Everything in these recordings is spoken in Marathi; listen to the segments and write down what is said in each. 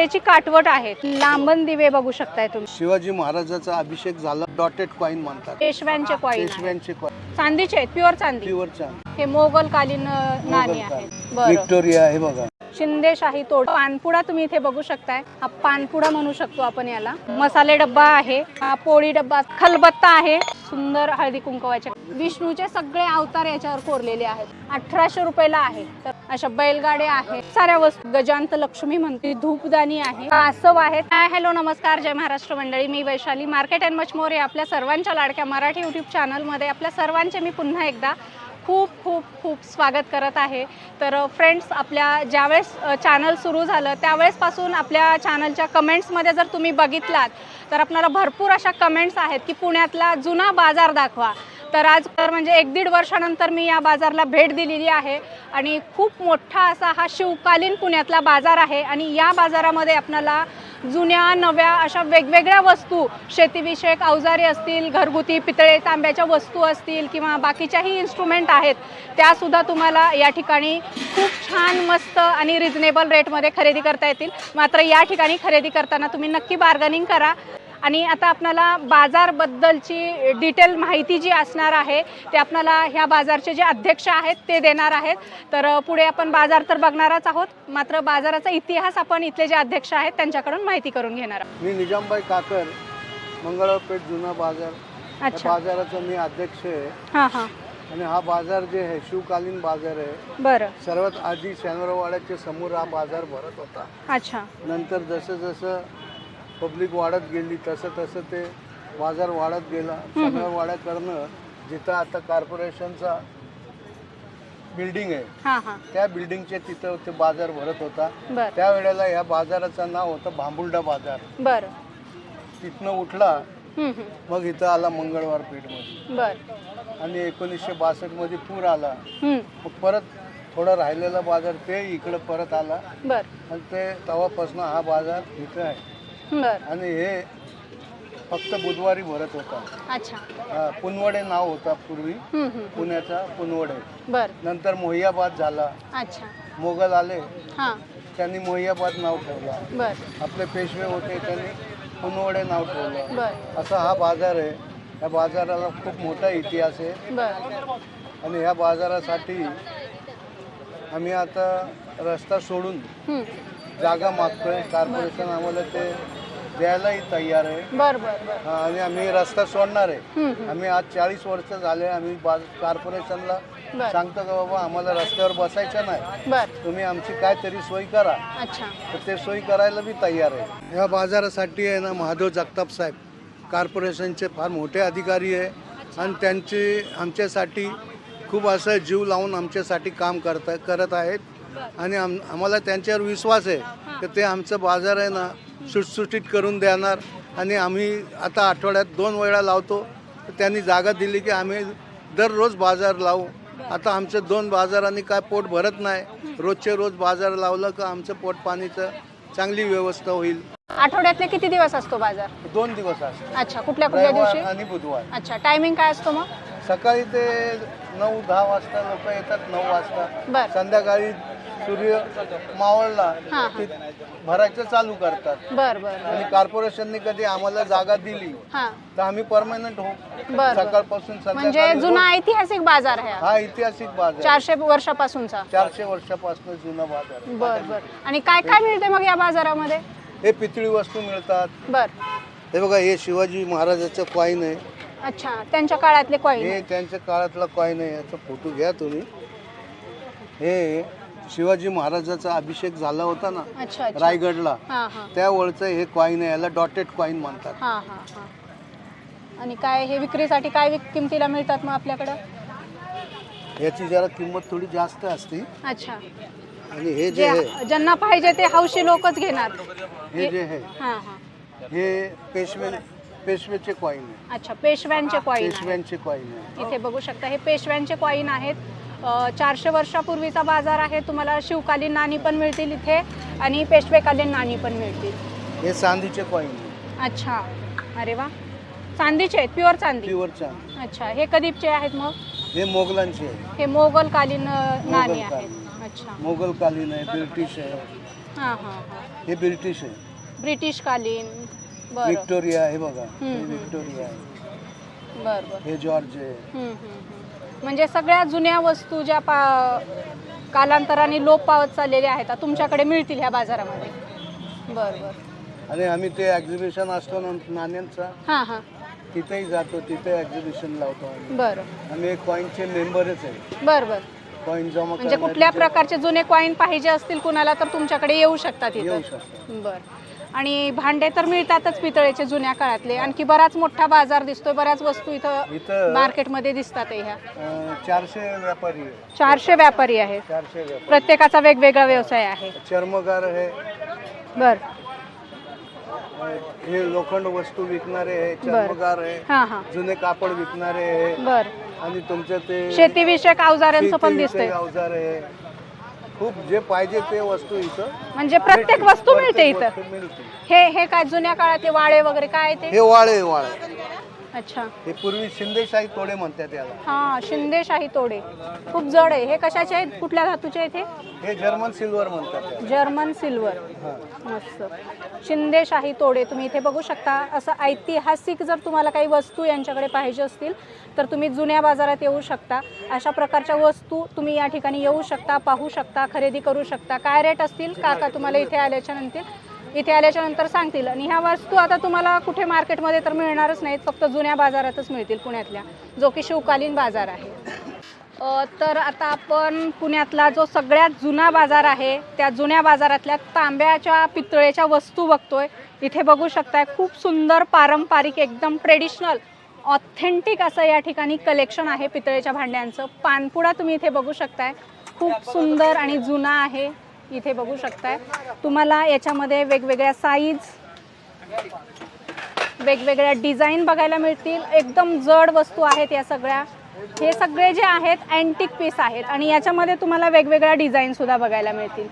पितळेची काटवट आहे. लांबन दिवे बघू शकताय तुम्ही. शिवाजी महाराजाचा अभिषेक झाला. डॉटेड कॉईन म्हणतात. पेशव्यांचे कॉईन पेशव्यांचे कॉईन चांदीचे आहेत प्युअर चांदी. प्युअरचा हे मोगल कालीन नाणी आहेत. बरं. विक्टोरिया आहे बघा. शिंदेशाही तोड. पानपुडा तुम्ही इथे बघू शकताय. हा पानपुडा म्हणू शकतो आपण याला. मसाले डब्बा आहे. हा पोळी डब्बा खलबत्ता आहे. सुंदर हळदी कुंकवाच्या विष्णूचे सगळे अवतार याच्यावर कोरलेले आहेत. अठराशे रुपयाला आहे. तर अशा बैलगाड्या आहेत. साऱ्या वस्तू. गजांत लक्ष्मी म्हणते. धूपदानी आहे. कासव आहे हॅलो नमस्कार. जय महाराष्ट्र मंडळी. मी Vaishali. Market and much more आपल्या सर्वांच्या लाडक्या मराठी युट्यूब चॅनलमध्ये आपल्या सर्वांचे मी पुन्हा एकदा खूप खूप खूप स्वागत करत आहे. तर फ्रेंड्स आपल्या ज्यावेळेस चॅनल सुरू झालं त्यावेळेसपासून आपल्या चॅनलच्या कमेंट्समध्ये जर तुम्ही बघितलात तर आपल्याला भरपूर अशा कमेंट्स आहेत की पुण्यातला जुना बाजार दाखवा. तर आज तर म्हणजे एक दीड वर्षानंतर मी या बाजारला भेट दिलेली आहे आणि खूप मोठा असा हा शिवकालीन पुण्यातला बाजार आहे आणि या बाजारामध्ये आपल्याला जुन्या नव्या अशा वेगवेगळ्या वस्तू शेतीविषयक अवजारे असतील घरगुती पितळे तांब्याच्या वस्तू असतील किंवा बाकीच्याही इन्स्ट्रुमेंट आहेत त्यासुद्धा तुम्हाला या ठिकाणी खूप छान मस्त आणि रिझनेबल रेटमध्ये खरेदी करता येतील. मात्र या ठिकाणी खरेदी करताना तुम्ही नक्की बार्गनिंग करा. आणि आता आपल्याला बाजारबद्दलची डिटेल माहिती जी असणार आहे ते आपल्याला ह्या बाजारचे जे अध्यक्ष आहेत ते देणार आहेत. तर पुढे आपण बाजार तर बघणारच आहोत मात्र बाजाराचा इतिहास आपण इथले जे अध्यक्ष आहेत त्यांच्याकडून माहिती करून घेणार आहोत. मी निजामबाई काकर मंगळवारपेठ जुना बाजार. अच्छा. बाजाराचा मी अध्यक्ष आहे. हां हां. आणि हा बाजार जे आहे शिवकालीन बाजार आहे. बरं. सर्वात आधी शनिवारवाड्याच्या समोर हा बाजार भरत होता. अच्छा. नंतर जसं जसं पब्लिक वाढत गेली तसं तसं ते बाजार वाढत गेला. शनिवारवाड्याकडनं जिथं आता कॉर्पोरेशनचा बिल्डिंग आहे हां हां. त्या बिल्डिंगच्या तिथं ते बाजार भरत होता. त्यावेळेला या बाजाराचं नाव होतं भांबुर्डा बाजार. बरं. तिथनं उठला. मग इथं आला मंगळवार पेठमध्ये. बरं. आणि एकोणीसशे बासष्टमध्ये पूर आला. मग परत थोडा राहिलेला बाजार ते इकडं परत आला. बरं. आणि ते तेव्हापासून हा बाजार इथं आहे. बरं. आणि हे फक्त बुधवारी भरत होता. अच्छा. हा, पुनवडे नाव होता पूर्वी. पुण्याचा पुनवडे. बरं. नंतर मोहियाबाद झाला. अच्छा. मोगल आले. हां. त्यांनी मोहियाबाद नाव ठेवलं. बरं. आपले पेशवे होते त्यांनी पुनवडे नाव ठेवलं. बरं. असा हा बाजार आहे. या बाजाराला खूप मोठा इतिहास आहे. बरं. आणि ह्या बाजारासाठी आम्ही आता रस्ता सोडून. जागा मागतोय. कॉर्पोरेशन आम्हाला ते द्यायलाही तयार आहे. बरं बरं बरं. हा, आणि आम्ही रस्ता सोडणार आहे. आम्ही आज चाळीस वर्ष झाले आम्ही बाज कॉर्पोरेशनला बरं. सांगतो का बाबा आम्हाला रस्त्यावर बसायचं नाही. बरं. तुम्ही आमची काहीतरी सोय करा. अच्छा. तर ते सोयी करायला बी तयार आहे. या बाजारासाठी आहे ना महादेव जगताप साहेब. कॉर्पोरेशनचे फार मोठे अधिकारी आहे. आणि त्यांचे आमच्यासाठी खूप असं जीव लावून आमच्यासाठी काम करता करत आहेत. आणि आम आम्हाला त्यांच्यावर विश्वास आहे. की ते आमचं बाजार आहे ना सुटसुटीत करून देणार. आणि आम्ही आता आठवड्यात दोन वेळा लावतो. तर त्यांनी जागा दिली की आम्ही दररोज बाजार लावू. आता आमचं दोन बाजारांनी काय पोट भरत नाही. रोजचे रोज बाजार लावलं का आमचं पोट पाणीचं चांगली व्यवस्था होईल. आठवड्यातले किती दिवस असतो बाजार? दोन दिवस असतात अच्छा कुठल्या कुठल्या रविवार दिवशी? आणि बुधवार. अच्छा टायमिंग काय असतो मग? सकाळी ते नऊ दहा वाजता लोक येतात नऊ वाजता. बर. संध्याकाळी सूर्य मावळला हां, भरायचं चालू करतात. बर बर आणि कॉर्पोरेशनने कधी आम्हाला जागा दिली हा. तर आम्ही परमनंट होऊ बर सकाळपासून म्हणजे संध्याकाळी जुना ऐतिहासिक बाजार आहे हा. हा ऐतिहासिक बाजार. चारशे वर्षापासूनचा. चारशे वर्षापासून जुना बाजार आहे. बर बर. आणि काय काय मिळते मग या बाजारामध्ये? हे पितळी वस्तू मिळतात. बर. हे बघा हे शिवाजी महाराजाचं कॉईन आहे. अच्छा त्यांच्या काळातले कॉईन हे त्यांच्या काळातला कॉईन आहे. याचा फोटो घ्या तुम्ही. हे शिवाजी महाराजाचा अभिषेक झाला होता ना अच्छा अच्छा. रायगडला. हा हा. त्या वळचं हे कॉईन आहे याला डॉटेड कॉईन म्हणतात. हा हा हा. आणि काय हे विक्रीसाठी काय विक- किमतीला मिळतात मग आपल्याकडं? याची जरा किंमत थोडी जास्त असते. अच्छा. आणि हे जे जे आहे ज्यांना पाहिजे ते हौशी लोकच घेणार. हे जे आहे हा हा. हे पेशवे पेशवेचे कॉईन आहे. अच्छा पेशव्यांचे कॉईन पेशव्यांचे कॉईन आहे. इथे बघू शकता हे पेशव्यांचे कॉईन आहेत. चारशे वर्षापूर्वीचा बाजार आहे. तुम्हाला शिवकालीन नाणी पण मिळतील इथे आणि पेशवेकालीन नाणी पण मिळतील. हे चांदीचे कॉईन आहे अच्छा. अरे वा. चांदीचे आहेत? प्युअर चांदी? प्युअर चांदी. अच्छा. हे कधीचे आहेत मग? हे मोगलांचे आहे हे मोगलकालीन अ, नाणी मोगलकालीन. आहेत. अच्छा. मोगलकालीन आहे ब्रिटिश आहे. हां हां हां. हे ब्रिटिश आहे. ब्रिटिश कालीन बरं. विक्टोरिया हे बघा. हे हम्म. विक्टोरिया आहे. बरं बरं. हे जॉर्ज आहे. हम्म, हम्म. म्हणजे सगळ्या जुन्या वस्तू ज्या पा कालांतराने लोप पावत चाललेल्या आहेत त्या तुमच्याकडे मिळतील ह्या बाजारामध्ये? बरं बरं. आणि आम्ही ते एक्झिबिशन असतो ना नाण्यांचा हां हां. तिथेही जातो तिथे एक्झिबिशन लावतो आम्ही. बरं. आम्ही एक कॉईनचे मेंबरच आहे. बरं बरं. कॉईन जमा म्हणजे कुठल्या प्रकारचे जुने कॉईन पाहिजे असतील कुणाला तर तुमच्याकडे येऊ शकतात येऊ इथं शकतात. बरं. आणि भांडे तर मिळतातच पितळेचे जुन्या काळातले. आणखी बराच मोठा बाजार दिसतोय बऱ्याच वस्तू इथं इथं मार्केटमध्ये दिसतात ह्या. अं, चारशे व्यापारी आहे चारशे व्यापारी चारशे व्यापारी. प्रत्येकाचा वेगवेगळा व्यवसाय आहे. चर्मकार आहे. बर. अं, हे लोखंड वस्तू विकणारे आहे चर्मकार आहे. हां हां. जुने कापड विकणारे आहे. बर. आणि तुमचं ते शेतीविषयक अवजारांचं पण शेतीविषयक दिसतंय. अवजार आहे. खूप जे पाहिजे ते वस्तू इथं. म्हणजे प्रत्येक वस्तू मिळते इथं. मिळते. हे हे काय जुन्या काळातले वाळे वगैरे काय ते? हे वाळे वाळे. अच्छा. हे पूर्वी शिंदेशाही तोडे म्हणतात याला. हा शिंदेशाही तोडे. खूप जड आहे. हे कशाचे आहेत? कुठल्या धातूचे आहेत हे? हे जर्मन सिल्वर म्हणतात याला. German silver. हा. मस्त. शिंदेशाही तोडे तुम्ही इथे बघू शकता. असं ऐतिहासिक जर तुम्हाला काही वस्तू यांच्याकडे पाहिजे असतील तर तुम्ही जुन्या बाजारात येऊ शकता. अशा प्रकारच्या वस्तू तुम्ही या ठिकाणी येऊ शकता पाहू शकता खरेदी करू शकता. काय रेट असतील? काका तुम्हाला इथे आल्याच्यानंतर इथे आल्याच्यानंतर सांगतील. आणि ह्या वस्तू आता तुम्हाला कुठे मार्केटमध्ये तर मिळणारच नाहीत फक्त जुन्या बाजारातच मिळतील पुण्यातल्या जो की शिवकालीन बाजार आहे. तर आता आपण पुण्यातला जो सगळ्यात जुना बाजार आहे त्या जुन्या बाजारातल्या तांब्याच्या पितळेच्या वस्तू बघतोय. इथे बघू शकताय खूप सुंदर पारंपरिक एकदम ट्रेडिशनल ऑथेंटिक असं या ठिकाणी कलेक्शन आहे पितळेच्या भांड्यांचं. पानपुडा तुम्ही इथे बघू शकताय. खूप सुंदर आणि जुना आहे. इथे बघू शकताय. तुम्हाला याच्यामध्ये वेगवेगळ्या साईज वेगवेगळ्या डिझाईन बघायला मिळतील. एकदम जड वस्तू आहेत या सगळ्या. हे सगळे जे आहेत अँटिक पीस आहेत. आणि याच्यामध्ये तुम्हाला वेगवेगळ्या डिझाईन सुद्धा बघायला मिळतील.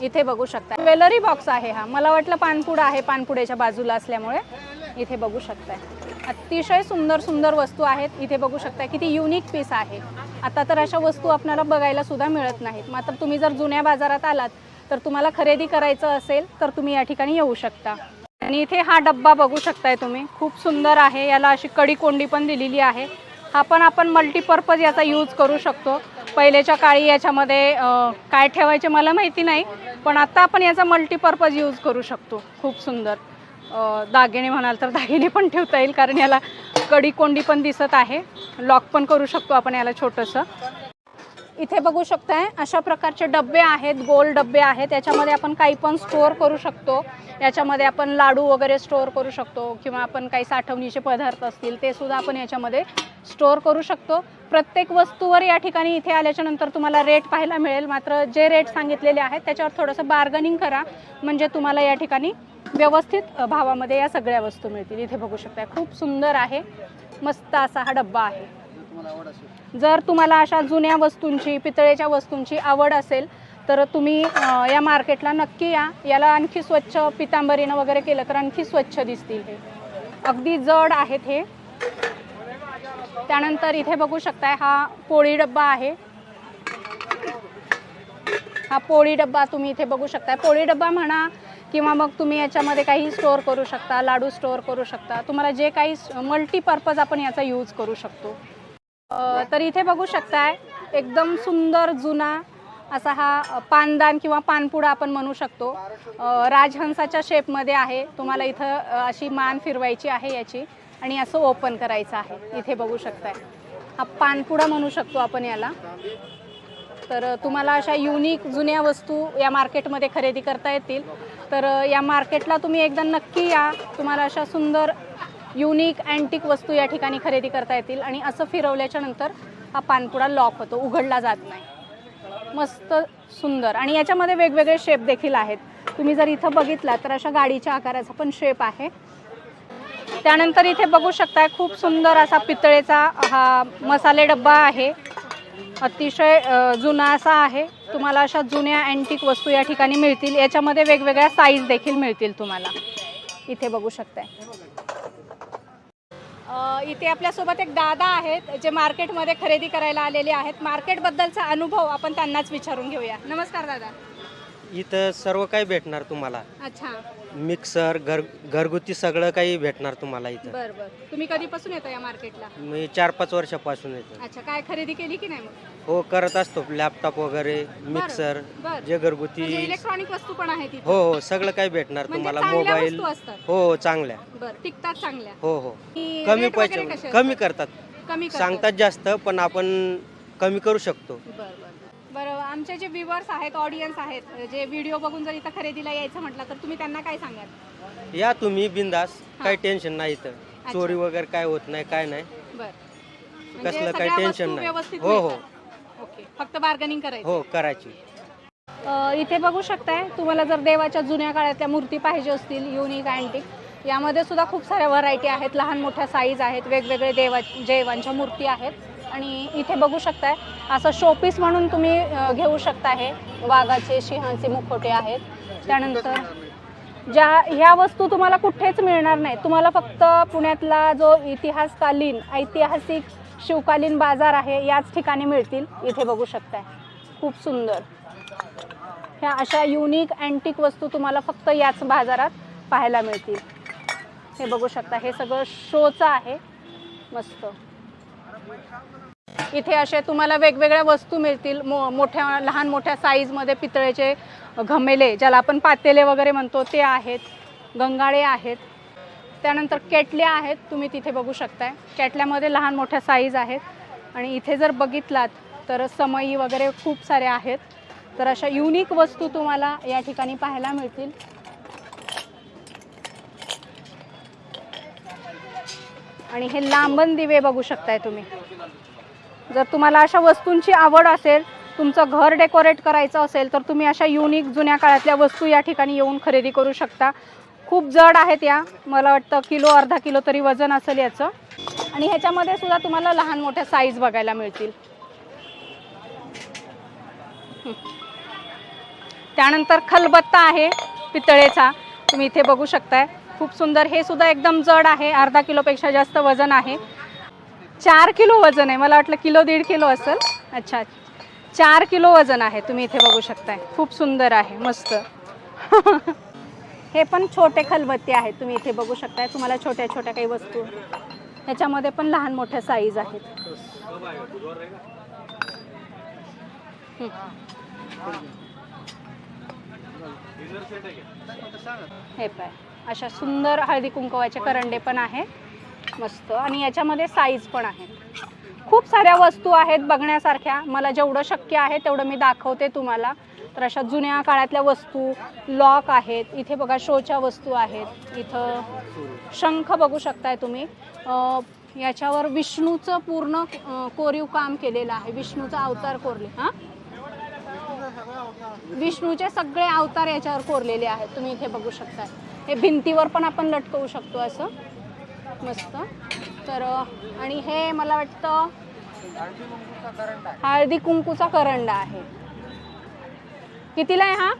इथे बघू शकता ज्वेलरी बॉक्स आहे हा. मला वाटलं पानपुडा आहे पानपुड्याच्या बाजूला असल्यामुळे. इथे बघू शकताय. अतिशय सुंदर सुंदर वस्तू आहेत. इथे बघू शकताय. किती युनिक पीस आहे. आता तर अशा वस्तू आपल्याला बघायला सुद्धा मिळत नाहीत. मात्र तुम्ही जर जुन्या बाजारात आलात तर तुम्हाला खरेदी करायचं असेल तर तुम्ही या ठिकाणी येऊ शकता. आणि इथे हा डब्बा बघू शकताय तुम्ही. खूप सुंदर आहे. याला अशी कडी कोंडी पण दिलेली आहे. हा पण आपण मल्टीपर्पज याचा यूज करू शकतो. पहिलेच्या काळी याच्यामध्ये काय ठेवायचे मला माहिती नाही पण आता आपण याचा मल्टीपर्पज यूज करू शकतो. खूप सुंदर. दागिने म्हणाल तर दागिने पण ठेवता येईल कारण याला कडी कोंडी पण दिसत आहे. लॉक पण करू शकतो आपण याला छोटंसं. इथे बघू शकताय अशा प्रकारचे डबे आहेत गोल डबे आहेत. याच्यामध्ये आपण काही पण स्टोअर करू शकतो. याच्यामध्ये आपण लाडू वगैरे स्टोअर करू शकतो किंवा आपण काही साठवणीचे पदार्थ असतील ते सुद्धा आपण याच्यामध्ये स्टोअर करू शकतो. प्रत्येक वस्तूवर या ठिकाणी इथे आल्याच्यानंतर तुम्हाला रेट पाहायला मिळेल. मात्र जे रेट सांगितलेले आहेत त्याच्यावर थोडंसं बार्गनिंग करा. म्हणजे तुम्हाला या ठिकाणी व्यवस्थित भावामध्ये या सगळ्या वस्तू मिळतील. इथे बघू शकता खूप सुंदर आहे. मस्त असा हा डब्बा आहे. जर तुम्हाला अशा जुन्या वस्तूंची पितळेच्या वस्तूंची आवड असेल तर तुम्ही या मार्केटला नक्की या. याला आणखी स्वच्छ पितांबरीनं वगैरे केलं तर आणखी स्वच्छ दिसतील हे. अगदी जड आहेत हे. त्यानंतर इथे बघू शकताय हा पोळी डब्बा आहे. हा पोळी डब्बा तुम्ही इथे बघू शकताय. पोळी डब्बा म्हणा किंवा मग तुम्ही याच्यामध्ये काही स्टोअर करू शकता लाडू स्टोअर करू शकता. तुम्हाला जे काही मल्टीपर्पज आपण याचा यूज करू शकतो. तर इथे बघू शकताय एकदम सुंदर जुना असा हा पानदान किंवा पानपुडा आपण म्हणू शकतो. राजहंसाच्या शेपमध्ये आहे. तुम्हाला इथं अशी मान फिरवायची आहे याची आणि असं ओपन करायचं आहे. इथे बघू शकताय. हा पानपुडा म्हणू शकतो आपण याला. तर तुम्हाला अशा युनिक जुन्या वस्तू या मार्केटमध्ये खरेदी करता येतील. तर या मार्केटला तुम्ही एकदा नक्की या. तुम्हाला अशा सुंदर युनिक अँटिक वस्तू या ठिकाणी खरेदी करता येतील आणि असं फिरवल्याच्या नंतर हा पानपुडा लॉक होतो उघडला जात नाही. मस्त सुंदर. आणि याच्यामध्ये वेगवेगळे शेप देखील आहेत. तुम्ही जर इथं बघितला तर अशा गाडीच्या आकाराचा पण शेप आहे. त्यानंतर इथे बघू शकताय खूप सुंदर असा पितळेचा हा मसाले डब्बा आहे. अतिशय जुना असा आहे. तुम्हाला अशा जुन्या अँटिक वस्तू या ठिकाणी मिळतील. याच्यामध्ये वेगवेगळ्या साईज देखील मिळतील तुम्हाला. इथे बघू शकताय. इथे आपल्यासोबत एक दादा आहेत जे मार्केटमध्ये खरेदी करायला आलेले आहेत. मार्केटबद्दलचा अनुभव आपण त्यांनाच विचारून घेऊया. नमस्कार दादा. इथं सर्व काही भेटणार तुम्हाला. अच्छा. मिक्सर घर घरगुती सगळं काही भेटणार तुम्हाला इथं. बर बर. तुम्ही कधीपासून येता या मार्केटला? मी चार पाच वर्षापासून येतो. अच्छा काय खरेदी केली की नाही मग? हो करत असतो. लॅपटॉप वगैरे मिक्सर बर. जे घरगुती म्हणजे इलेक्ट्रॉनिक वस्तू पण आहेत हो हो सगळं काही भेटणार म्हणजे तुम्हाला. चांगल्या मोबाईल. वस्तू असतात. हो हो चांगल्या. बर टिकतात चांगल्या. हो हो. कमी rate वगैरे पैसे कमी? करतात. कमी करतात? सांगतात जास्त पण आपण कमी करू शकतो. बर बर. बरं आमचे जे व्ह्युअर्स आहेत ऑडियन्स आहेत जे व्हिडिओ बघून जर इथं खरेदीला यायचं म्हटलं तर तुम्ही त्यांना काय सांगाल? या तुम्ही बिंदास. काही टेन्शन नाही इथं. चोरी वगैरे काय होत नाही काय नाही. बर. कसलं काही टेन्शन नाही. हो, हो. ओके. फक्त बार्गनिंग करायचं. हो करायची. अ, इथे बघू शकताय तुम्हाला जर देवाच्या जुन्या काळातल्या मूर्ती पाहिजे असतील युनिक अँटिक यामध्ये सुद्धा खूप साऱ्या व्हरायटी आहेत. लहान मोठ्या साईज आहेत. वेगवेगळे देवा देवांच्या मूर्ती आहेत. आणि इथे बघू शकताय असं शोपीस म्हणून तुम्ही घेऊ शकता हे वाघाचे सिंहाचे मुखोटे आहेत. त्यानंतर ज्या ह्या वस्तू तुम्हाला कुठेच मिळणार नाही. तुम्हाला फक्त पुण्यातला जो इतिहासकालीन ऐतिहासिक शिवकालीन बाजार आहे याच ठिकाणी मिळतील. इथे बघू शकताय. खूप सुंदर. ह्या अशा युनिक अँटिक वस्तू तुम्हाला फक्त याच बाजारात पाहायला मिळतील. हे बघू शकता. हे सगळं शोचं आहे. मस्त. इथे असे तुम्हाला वेगवेगळ्या वस्तू मिळतील मो मोठ्या लहान मोठ्या साईजमध्ये पितळेचे घमेले ज्याला आपण पातेले वगैरे म्हणतो ते आहेत गंगाळे आहेत. त्यानंतर केटल्या आहेत तुम्ही तिथे बघू शकताय. केटल्यामध्ये लहान मोठ्या साईज आहेत. आणि इथे जर बघितलात तर समई वगैरे खूप साऱ्या आहेत. तर अशा युनिक वस्तू तुम्हाला या ठिकाणी पाहायला मिळतील. आणि हे लांबन दिवे बघू शकताय तुम्ही. जर तुम्हाला अशा वस्तूंची आवड असेल तुमचं घर डेकोरेट करायचं असेल तर तुम्ही अशा युनिक जुन्या काळातल्या वस्तू या ठिकाणी येऊन खरेदी करू शकता. खूप जड आहेत या. मला वाटतं किलो अर्धा किलो तरी वजन असेल याचं. आणि ह्याच्यामध्ये सुद्धा तुम्हाला लहान मोठ्या साईज बघायला मिळतील. त्यानंतर खलबत्ता आहे पितळेचा. तुम्ही इथे बघू शकताय. खूप सुंदर. हे सुद्धा एकदम जड आहे. अर्धा किलोपेक्षा जास्त वजन आहे. चार किलो वजन आहे. मला वाटलं किलो दीड किलो असेल. अच्छा. चार किलो वजन आहे. तुम्ही इथे बघू शकताय. खूप सुंदर आहे. मस्त. हे पण छोटे खलबत्ते आहेत. तुम्ही इथे बघू शकताय. तुम्हाला छोट्या छोट्या काही वस्तू. ह्याच्यामध्ये पण लहान मोठ्या साईज आहेत. हे पाय. अशा सुंदर हळदी कुंकवाचे करंडे पण आहेत मस्त. आणि याच्यामध्ये साईज पण आहे. खूप साऱ्या वस्तू आहेत बघण्यासारख्या. मला जेवढं शक्य आहे तेवढं मी दाखवते तुम्हाला. तर अशा जुन्या काळातल्या वस्तू लॉक आहेत. इथे बघा शोच्या वस्तू आहेत. इथं शंख बघू शकताय तुम्ही. याच्यावर विष्णूचं पूर्ण कोरीव काम केलेलं आहे. विष्णूचा अवतार कोरले. हां? विष्णूचे सगळे अवतार याच्यावर कोरलेले आहेत. तुम्ही इथे बघू शकताय. हे भिंतीवर पण आपण लटकवू शकतो असं. मस्त. तर आणि हे मला वाटतं हळदी कुंकूचा करंडा आहे. कितीला आहे हा?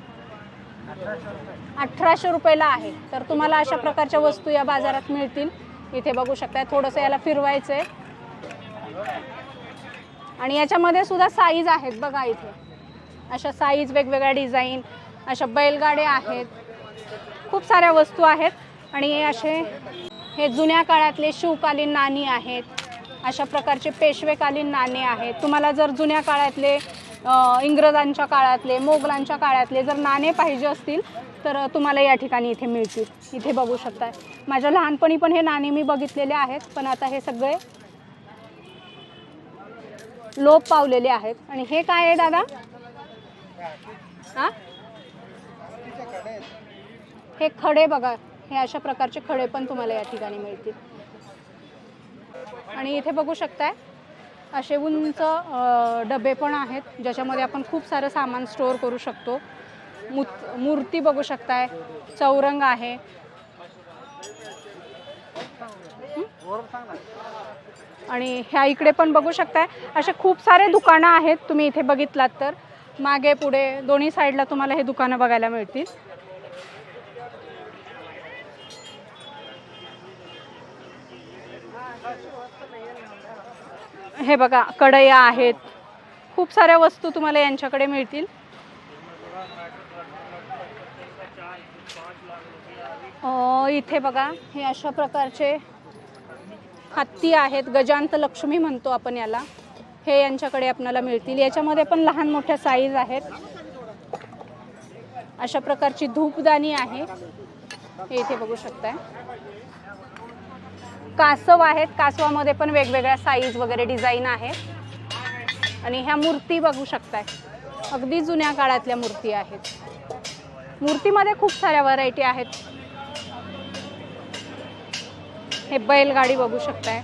अठराशे रुपयाला आहे. तर तुम्हाला अशा प्रकारच्या वस्तू या बाजारात मिळतील. इथे बघू शकताय थोडंसं याला फिरवायचं आहे आणि याच्यामध्ये सुद्धा साईज आहेत बघा इथे. अशा साईज वेगवेगळ्या डिझाईन अशा बैलगाड्या आहेत. खूप साऱ्या वस्तू आहेत. आणि असे हे जुन्या काळातले शिवकालीन नाणी आहेत. अशा प्रकारचे पेशवेकालीन नाणे आहेत. तुम्हाला जर जुन्या काळातले इंग्रजांच्या काळातले मोगलांच्या काळातले जर नाणे पाहिजे असतील तर तुम्हाला या ठिकाणी इथे मिळतील. इथे बघू शकता माझ्या लहानपणी पण हे नाणे मी बघितलेले आहेत पण आता हे सगळे लोप पावलेले आहेत. आणि हे काय आहे दादा? हा? हे खडे बघा. हे अशा प्रकारचे खडे पण तुम्हाला या ठिकाणी मिळतील. आणि इथे बघू शकताय असे उंच डबे पण आहेत ज्याच्यामध्ये आपण खूप सारं सामान स्टोअर करू शकतो. मूत मूर्ती बघू शकताय चौरंग आहे. आणि ह्या इकडे पण बघू शकताय असे खूप सारे दुकानं आहेत तुम्ही इथे बघितलात तर. मागे पुढे दोन्ही साईडला तुम्हाला हे दुकानं बघायला मिळतील. हे बघा कढया आहेत. खूप साऱ्या वस्तू तुम्हाला यांच्याकडे मिळतील. इथे बघा हे अशा प्रकारचे हत्ती आहेत. गजांत लक्ष्मी म्हणतो आपण याला. हे यांच्याकडे आपल्याला मिळतील. याच्यामध्ये पण लहान मोठ्या साईज आहेत. अशा प्रकारची धूपदानी आहे. हे इथे बघू शकताय. कासव आहेत. कासवामध्ये पण वेगवेगळ्या साईज वगैरे डिझाईन आहेत. आणि ह्या मूर्ती बघू शकताय. अगदी जुन्या काळातल्या मूर्ती आहेत. मूर्तीमध्ये खूप साऱ्या व्हरायटी आहेत. हे बैलगाडी बघू शकताय.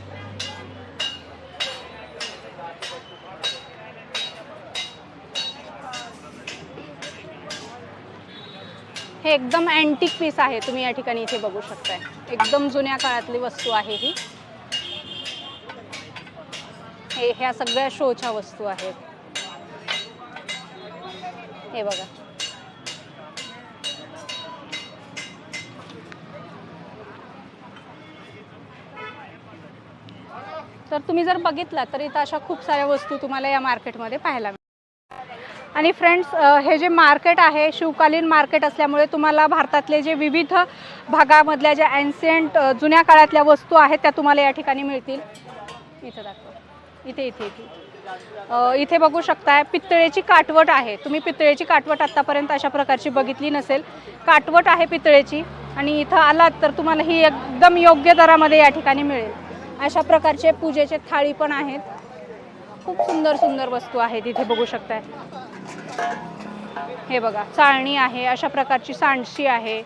हे एकदम अँटिक पीस आहे. तुम्ही या ठिकाणी इथे बघू शकताय. एकदम जुन्या काळातली वस्तू आहे ही. हे ह्या सगळ्या शोच्या वस्तू आहेत. हे बघा. तर तुम्ही जर बघितला तर इथं अशा खूप साऱ्या वस्तू तुम्हाला या मार्केटमध्ये पाहायला आणि फ्रेंड्स हे जे मार्केट आहे शिवकालीन मार्केट असल्यामुळे तुम्हाला भारतातले जे विविध भागामधल्या ज्या अँसियंट जुन्या काळातल्या वस्तू आहेत त्या तुम्हाला या ठिकाणी मिळतील. इथं दाखवा. इथे इथे इथे. इथे बघू शकताय पितळेची काटवट आहे. तुम्ही पितळेची काटवट आत्तापर्यंत अशा प्रकारची बघितली नसेल. काटवट आहे पितळेची आणि इथं आलात तर तुम्हाला ही एकदम योग्य दरामध्ये या ठिकाणी मिळेल. अशा प्रकारचे पूजेचे थाळी पण आहेत. खूप सुंदर सुंदर वस्तू आहेत इथे बघू शकताय. हे बघा चाळणी आहे अशा प्रकारची सांडशी आहे.